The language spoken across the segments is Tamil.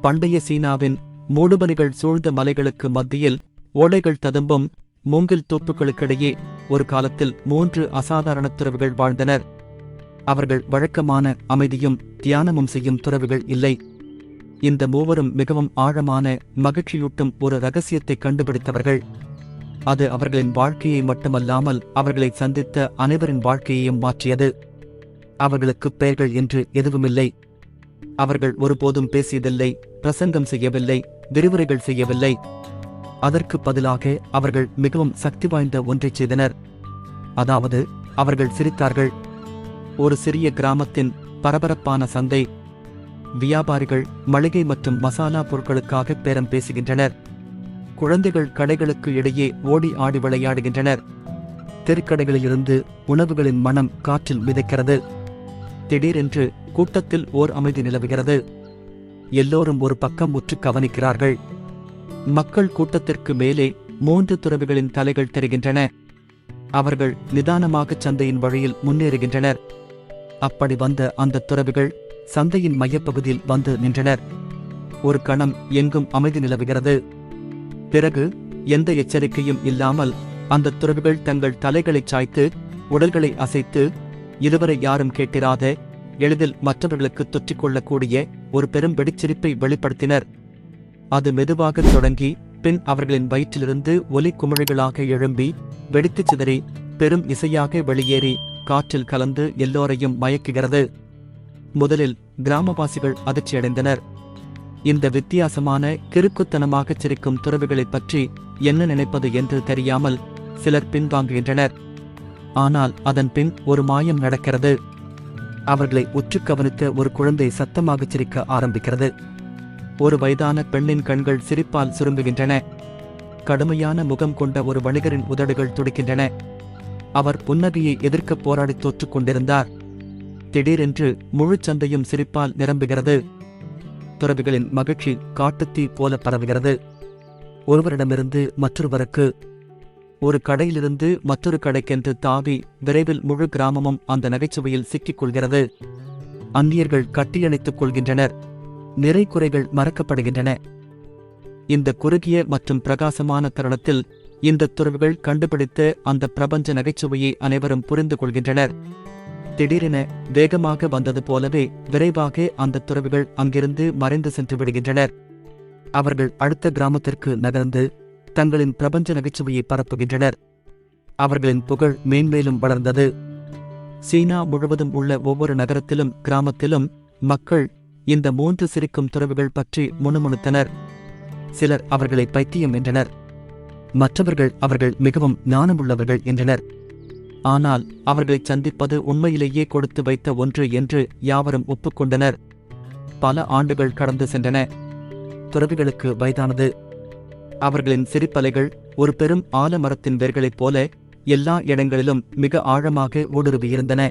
பண்டைய சீனாவின் மூடுபனிகள் சூழ்ந்த மலைகளுக்கு மத்தியில் ஓடைகள் ததும்பும் மூங்கில் தோப்புகளுக்கிடையே ஒரு காலத்தில் மூன்று அசாதாரண துறவுகள் வாழ்ந்தனர். அவர்கள் வழக்கமான அமைதியும் தியானமும் செய்யும் துறவுகள் இல்லை. இந்த மூவரும் மிகவும் ஆழமான மகிழ்ச்சியூட்டும் ஒரு ரகசியத்தை கண்டுபிடித்தவர்கள். அது அவர்களின் வாழ்க்கையை மட்டுமல்லாமல் அவர்களை சந்தித்த அனைவரின் வாழ்க்கையையும் மாற்றியது. அவர்களுக்கு பெயர்கள் என்று எதுவுமில்லை. அவர்கள் ஒருபோதும் பேசியதில்லை பிரசங்கம் செய்யவில்லை விரிவுரைகள் செய்யவில்லை. அதற்கு பதிலாக அவர்கள் மிகவும் சக்தி வாய்ந்த ஒன்றைச் செய்தனர். அதாவது அவர்கள் சிரித்தார்கள். ஒரு சிறிய கிராமத்தின் பரபரப்பான சந்தை. வியாபாரிகள் மளிகை மற்றும் மசாலா பொருட்களுக்காக பேரம் பேசுகின்றனர். குழந்தைகள் கடைகளுக்கு இடையே ஓடி ஆடி விளையாடுகின்றனர். தெருக்கடைகளிலிருந்து உணவுகளின் மனம் காற்றில் மிதக்கிறது. திடீரென்று கூட்டத்தில் ஓர் அமைதி நிலவுகிறது. எல்லோரும் ஒரு பக்கம் உற்று கவனிக்கிறார்கள். மக்கள் கூட்டத்திற்கு மேலே மூன்று துறவிகளின் தலைகள் தெரிகின்றன. அவர்கள் நிதானமாக சந்தையின் வழியில் முன்னேறுகின்றனர். அப்படி வந்த அந்த துறவிகள் சந்தையின் மையப்பகுதியில் வந்து நின்றனர். ஒரு கணம் எங்கும் அமைதி நிலவுகிறது. பிறகு எந்த எச்சரிக்கையும் இல்லாமல் அந்த துறவிகள் தங்கள் தலைகளைச் சாய்த்து உடல்களை அசைத்து இதுவரை யாரும் கேட்டிராத எளிதில் மற்றவர்களுக்கு தொற்றிக்கொள்ளக்கூடிய ஒரு பெரும் வெடிச்சிரிப்பை வெளிப்படுத்தினர். அது மெதுவாக தொடங்கி பின் அவர்களின் வயிற்றிலிருந்து ஒலி குமிழிகளாக எழும்பி வெடித்துச் சிதறி பெரும் இசையாக வெளியேறி காற்றில் கலந்து எல்லோரையும் மயக்குகிறது. முதலில் கிராமவாசிகள் அதிர்ச்சியடைந்தனர். இந்த வித்தியாசமான கிறுக்குத்தனமாக சிரிக்கும் துறவிகளைப் பற்றி என்ன நினைப்பது என்று தெரியாமல் சிலர் பின்வாங்குகின்றனர். ஆனால் அதன் பின் ஒரு மாயம் நடக்கிறது. அவர்களை உற்று கவனித்த ஒரு குழந்தை சத்தமாகச் சிரிக்க ஆரம்பிக்கிறது. ஒரு வயதான பெண்ணின் கண்கள் சிரிப்பால் சுருங்குகின்றன. கடுமையான முகம் கொண்ட ஒரு வணிகரின் உதடுகள் துடிக்கின்றன. அவர் புன்னகையை எதிர்க்க போராடி தோற்றுக் கொண்டிருந்தார். திடீரென்று முழு சந்தையும் சிரிப்பால் நிரம்புகிறது. துறவிகளின் மகிழ்ச்சி காட்டுத்தீ போல பரவுகிறது. ஒருவரிடமிருந்து மற்றொருவருக்கு ஒரு கடையிலிருந்து மற்றொரு கடைக்கென்று தாவி விரைவில் முழு கிராமமும் அந்த நகைச்சுவையில் சிக்கிக் கொள்கிறது அந்நியர்கள் கட்டியணைத்துக் கொள்கின்றனர். நிறை குறைகள் மறக்கப்படுகின்றன. இந்த குறுகிய மற்றும் பிரகாசமான தருணத்தில் இந்த துறவுகள் கண்டுபிடித்த அந்த பிரபஞ்ச நகைச்சுவையை அனைவரும் புரிந்து கொள்கின்றனர். திடீரென வேகமாக வந்தது போலவே விரைவாக அந்த துறவிகள் அங்கிருந்து மறைந்து சென்று விடுகின்றனர். அவர்கள் அடுத்த கிராமத்திற்கு நகர்ந்து தங்களின் பிரபஞ்ச நகைச்சுவையை பரப்புகின்றனர். அவர்களின் புகழ் மேன்மேலும் வளர்ந்தது. சீனா முழுவதும் உள்ள ஒவ்வொரு நகரத்திலும் கிராமத்திலும் மக்கள் இந்த மூன்று சிரிக்கும் துறவுகள் பற்றி முணுமுணுத்தனர். சிலர் அவர்களை பைத்தியம் என்றனர். மற்றவர்கள் அவர்கள் மிகவும் ஞானமுள்ளவர்கள் என்றனர். ஆனால் அவர்களை சந்திப்பது உண்மையிலேயே கொடுத்து வைத்த ஒன்று என்று யாவரும் ஒப்புக்கொண்டனர். பல ஆண்டுகள் கடந்து சென்றன. துறவிகளுக்கு வயதானது. அவர்களின் சிரிப்பலைகள் ஒரு பெரும் ஆலமரத்தின் வேர்களைப் போல எல்லா இடங்களிலும் மிக ஆழமாக ஊடுருவியிருந்தன.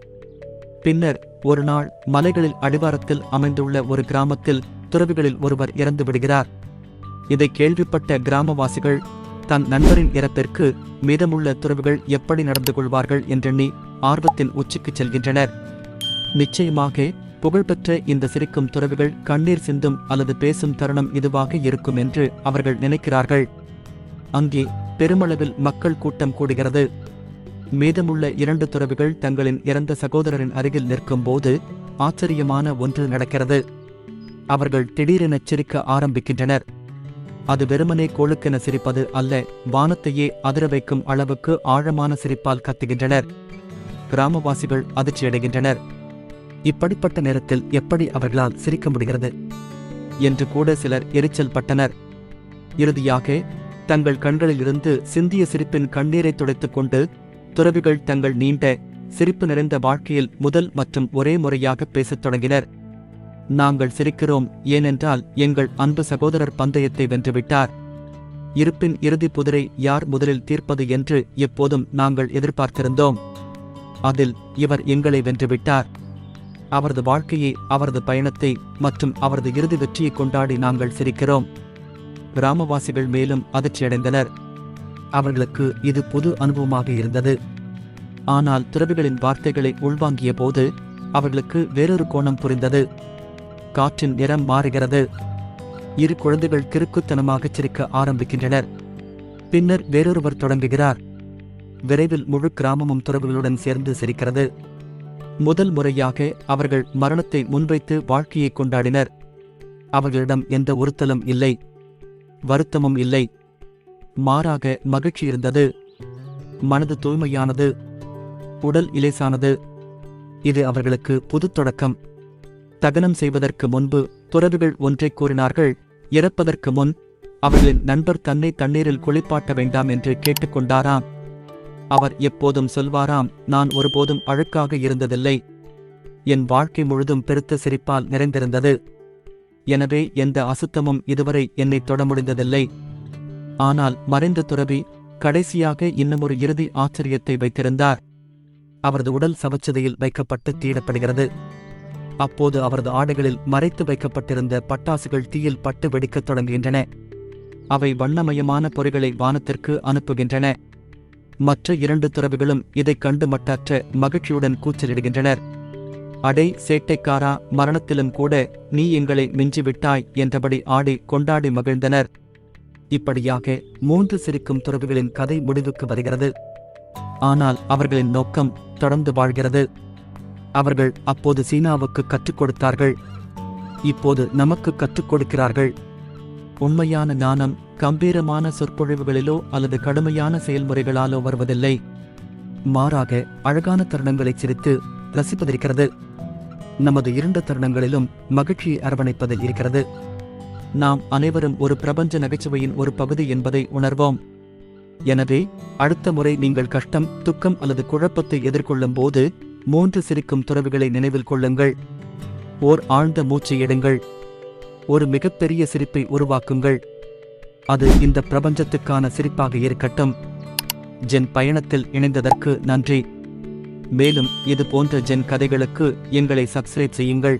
பின்னர் ஒரு நாள் மலைகளில் அடிவாரத்தில் அமைந்துள்ள ஒரு கிராமத்தில் துறவிகளில் ஒருவர் இறந்து விடுகிறார். இதை கேள்விப்பட்ட கிராமவாசிகள் தன் நண்பரின் இறப்பிற்கு மீதமுள்ள துறவிகள் எப்படி நடந்து கொள்வார்கள்? என்றெண்ணி ஆர்வத்தின் உச்சிக்கு செல்கின்றனர். நிச்சயமாக புகழ்பெற்ற இந்த சிரிக்கும் துறவிகள் கண்ணீர் சிந்தும் அல்லது பேசும் தருணம் இதுவாக இருக்கும் என்று அவர்கள் நினைக்கிறார்கள். அங்கே பெருமளவில் மக்கள் கூட்டம் கூடுகிறது. மீதமுள்ள இரண்டு துறவிகள் தங்களின் இறந்த சகோதரரின் அருகில் நிற்கும்போது ஆச்சரியமான ஒன்று நடக்கிறது. அவர்கள் திடீரென சிரிக்க ஆரம்பிக்கின்றனர். அது வெறுமனே கோழுக்கென சிரிப்பது அல்ல வானத்தையே அதிர வைக்கும் அளவுக்கு ஆழமான சிரிப்பால் கத்துகின்றனர். கிராமவாசிகள் அதிர்ச்சியடைகின்றனர். இப்படிப்பட்ட நேரத்தில் எப்படி அவர்களால் சிரிக்க முடிகிறது? என்று கூட சிலர் எரிச்சல் பட்டனர். இறுதியாக தங்கள் கண்களில் இருந்து சிந்திய சிரிப்பின் கண்ணீரை துடைத்துக் கொண்டு துறவிகள் தங்கள் நீண்ட சிரிப்பு நிறைந்த வாழ்க்கையில் முதல் மற்றும் ஒரே முறையாக பேசத் தொடங்கினர். நாங்கள் சிரிக்கிறோம் ஏனென்றால் எங்கள் அன்பு சகோதரர் பந்தயத்தை வென்றுவிட்டார். இருப்பின் இறுதி புதிரை யார் முதலில் தீர்ப்பது என்று எப்போதும் நாங்கள் எதிர்பார்த்திருந்தோம். அதில் இவர் எங்களை வென்றுவிட்டார். அவரது வாழ்க்கையை அவரது பயணத்தை மற்றும் அவரது இறுதி வெற்றியை கொண்டாடி நாங்கள் சிரிக்கிறோம். கிராமவாசிகள் மேலும் அதிர்ச்சியடைந்தனர். அவர்களுக்கு இது புது அனுபவமாக இருந்தது. ஆனால் துறவிகளின் வார்த்தைகளை உள்வாங்கிய போது அவர்களுக்கு வேறொரு கோணம் புரிந்தது. காற்றின் நிறம் மாறுகிறது. இரு குழந்தைகள் கிறுக்குத்தனமாக சிரிக்க ஆரம்பிக்கின்றனர். பின்னர் வேறொருவர் தொடங்குகிறார். விரைவில் முழு கிராமமும் துறவுகளுடன் சேர்ந்து சிரிக்கிறது. முதல் முறையாக அவர்கள் மரணத்தை முன்வைத்து வாழ்க்கையை கொண்டாடினர். அவர்களிடம் எந்த உறுத்தலும் இல்லை. வருத்தமும் இல்லை. மாறாக மகிழ்ச்சி இருந்தது. மனது தூய்மையானது. உடல் இலேசானது. இது அவர்களுக்கு புது தொடக்கம். தகனம் செய்வதற்கு முன்பு துறவிகள் ஒன்றை கூறினார்கள் இறப்பதற்கு முன் அவர்களின் நண்பர் தன்னை தண்ணீரில் குளிப்பாட்ட வேண்டாம் என்று கேட்டுக்கொண்டாராம் அவர் எப்போதும் சொல்வாராம் நான் ஒருபோதும் அழுக்காக இருந்ததில்லை. என் வாழ்க்கை முழுதும் பெருத்த சிரிப்பால் நிறைந்திருந்தது. எனவே எந்த அசுத்தமும் இதுவரை என்னை தொட முடிந்ததில்லை. ஆனால் மறைந்த துறவி கடைசியாக இன்னுமொரு இறுதி ஆச்சரியத்தை வைத்திருந்தார். அவரது உடல் சவச்சதையில் வைக்கப்பட்டு தீடப்படுகிறது. அப்போது அவரது ஆடைகளில் மறைத்து வைக்கப்பட்டிருந்த பட்டாசுகள் தீயில் பட்டு வெடிக்கத் தொடங்குகின்றன. அவை வண்ணமயமான பொறிகளை வானத்திற்கு அனுப்புகின்றன. மற்ற இரண்டு துறவிகளும் இதைக் கண்டு மட்டற்ற மகிழ்ச்சியுடன் கூச்சலிடுகின்றனர். அடே சேட்டைக்காரா மரணத்திலும் கூட நீ எங்களை மிஞ்சிவிட்டாய் என்றபடி ஆடி கொண்டாடி மகிழ்ந்தனர். இப்படியாக மூன்று சிரிக்கும் துறவிகளின் கதை முடிவுக்கு வருகிறது. ஆனால் அவர்களின் நோக்கம் தொடர்ந்து வாழ்கிறது. அவர்கள் அப்போது சீனாவுக்கு கற்றுக் கொடுத்தார்கள். இப்போது நமக்கு கற்றுக் கொடுக்கிறார்கள். உண்மையான ஞானம் கம்பீரமான சொற்பொழிவுகளிலோ அல்லது கடுமையான செயல்முறைகளாலோ வருவதில்லை. மாறாக அழகான தருணங்களை சிரித்து ரசிப்பதிருக்கிறது. நமது இரண்டு தருணங்களிலும் மகிழ்ச்சியை அரவணைப்பதில் இருக்கிறது. நாம் அனைவரும் ஒரு பிரபஞ்ச நகைச்சுவையின் ஒரு பகுதி என்பதை உணர்வோம். எனவே அடுத்த முறை நீங்கள் கஷ்டம் துக்கம் அல்லது குழப்பத்தை எதிர்கொள்ளும் போது மூன்று சிரிக்கும் துறவுகளை நினைவில் கொள்ளுங்கள். ஓர் ஆழ்ந்த மூச்சு எடுங்கள். ஒரு மிகப்பெரிய சிரிப்பை உருவாக்குங்கள். அது இந்த பிரபஞ்சத்துக்கான சிரிப்பாக இருக்கட்டும். ஜென் பயணத்தில் இணைந்ததற்கு நன்றி. மேலும் இது போன்ற ஜென் கதைகளுக்கு எங்களை சப்ஸ்கிரைப் செய்யுங்கள்.